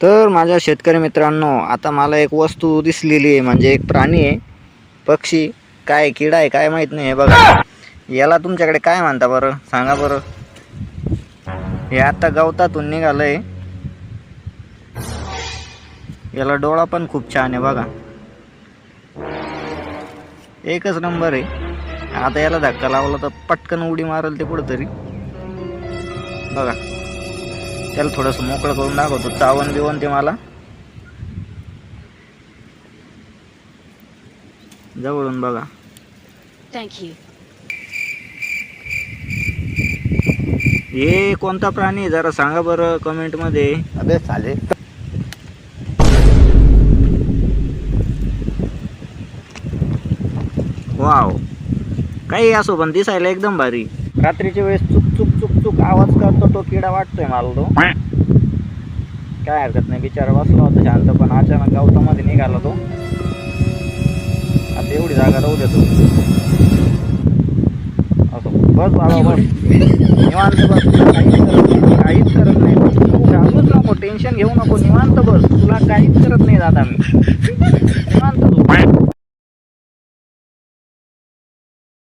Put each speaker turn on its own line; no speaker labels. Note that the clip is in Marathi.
तर माझ्या शेतकरी मित्रांनो आता मला एक वस्तू दिसलेली आहे म्हणजे एक प्राणी आहे पक्षी. काय किडा आहे काय माहीत नाही हे बघा. याला तुमच्याकडे काय म्हणता बरं? सांगा बरं. हे आता गवतातून निघालंय. याला डोळा पण खूप छान आहे बघा. एकच नंबर आहे. आता याला धक्का लावला तर पटकन उडी मारल ते कुठंतरी. बघा. त्याला थोडंसं मोकळं करून दाखवतो. चावण बिवण ते मला. जवळून बघा.
You.
हे कोणता प्राणी आहे? जरा सांगा बरं कमेंटमध्ये
अबे साले.
वाव काही असो पण दिसायला एकदम भारी. रात्रीच्या वेळेस चुक चुक चुक चुक आवाज करतो तो किडा वाटतोय मला तो. काय हरकत नाही बिचारा बसला होता शांत पण अचानक गवतामध्ये निघाला तो. आता एवढी जागा राहू देतो असो बस बाबा बस. निवांत बस. तुला काहीच करत नाही. तू घाबरूच नको टेन्शन घेऊ नको निवांत बस. तुला काहीच करत नाही दादा मी. तू